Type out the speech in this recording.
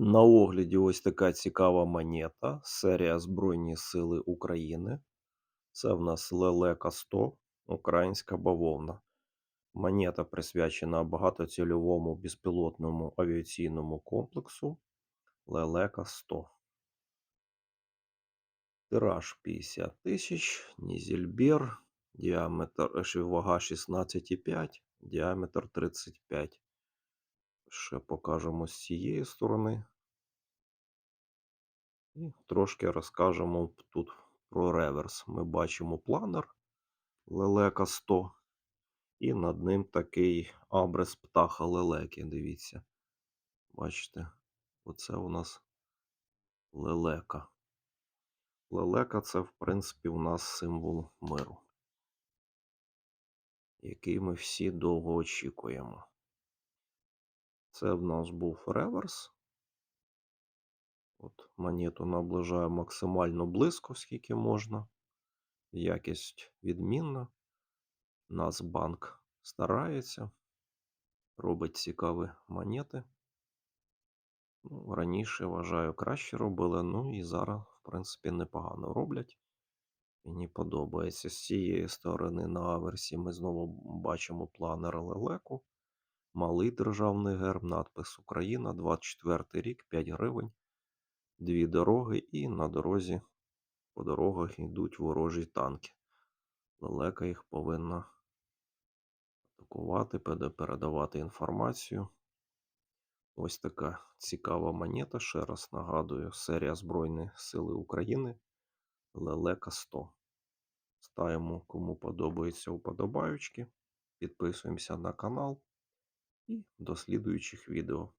На огляді ось така цікава монета, серія Збройні Сили України. Це в нас Лелека 100, українська бавовна. Монета присвячена багатоцільовому безпілотному авіаційному комплексу Лелека 100. Тираж 50 тисяч, Нізельбер, діаметр е, вага 16,5, діаметр 35. Ще покажемо з цієї сторони. І трошки розкажемо тут про реверс. Ми бачимо планер Лелека 100, і над ним такий абрес птаха лелеки. Дивіться. Бачите, оце у нас лелека. Лелека це, в принципі, у нас символ миру, який ми всі довго очікуємо. Це в нас був реверс. От Монету наближаю максимально близько, скільки можна. Якість відмінна. Нацбанк старається, робить цікаві монети. Ну, Раніше, вважаю, краще робили, ну і зараз, в принципі, непогано роблять. Мені подобається. З цієї сторони на аверсі ми знову бачимо планер лелеку. Малий державний герб, надпис Україна, 24 рік, 5 гривень, дві дороги, і на дорозі по дорогах йдуть ворожі танки. Лелека їх повинна атакувати, передавати інформацію. Ось така цікава монета. Ще раз нагадую, серія Збройні Сили України Лелека 100. Ставимо, кому подобається уподобаючки. Підписуємося на канал і до слідуючих відео.